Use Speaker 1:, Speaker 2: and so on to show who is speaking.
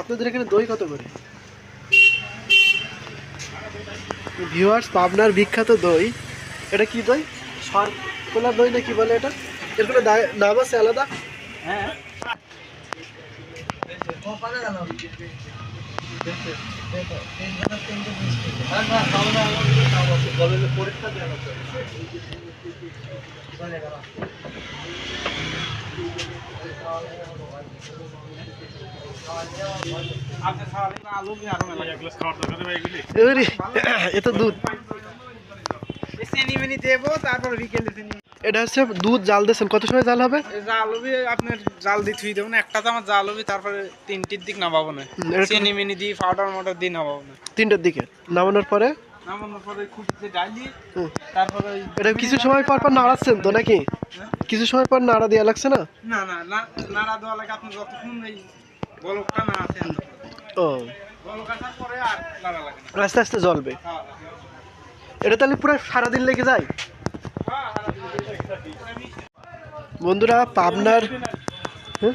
Speaker 1: আপনাদের এখানে দই কত করে? ভিউয়ার্স পাবনার বিখ্যাত দই। এটা কি দই? সরকোলা দই না কি বলে এটা? এর কোনো নাম আছে আলাদা?
Speaker 2: হ্যাঁ।
Speaker 1: এবারে এ তো দুধ
Speaker 2: চিনি মিনি দেবো তারপর বিকেলে চিনি
Speaker 1: এটা হচ্ছে দুধ জাল দিয়েছেন। কত সময় জাল হবে?
Speaker 2: জাল হবি আপনার জাল দিয়ে থুই দেবো না একটা তো আমার জাল হবি তারপরে তিনটির দিক নামাবো না চিনি মিনি দিয়ে পাউডার মাউডার দিয়ে নামাবো না
Speaker 1: তিনটার দিকে। নামানোর পরে?
Speaker 2: নামানোর পরে খুব ডালি তারপরে
Speaker 1: এটা কিছু সময় পর পর নাড়াচ্ছেন তো নাকি? কিছু সময় পর নাড়া দেওয়া লাগছে না?
Speaker 2: না না না নাড়া দেওয়া লাগে আপনি যতক্ষণ এই বলকটা না আছে
Speaker 1: ও।
Speaker 2: বলক আসার পরে আর নাড়া লাগে না।
Speaker 1: আস্তে আস্তে জ্বলবে।
Speaker 2: হ্যাঁ
Speaker 1: এটা তাহলে পুরো সারাদিন লেগে যায়?
Speaker 2: হ্যাঁ
Speaker 1: বন্ধুরা পাবনার হ্যাঁ?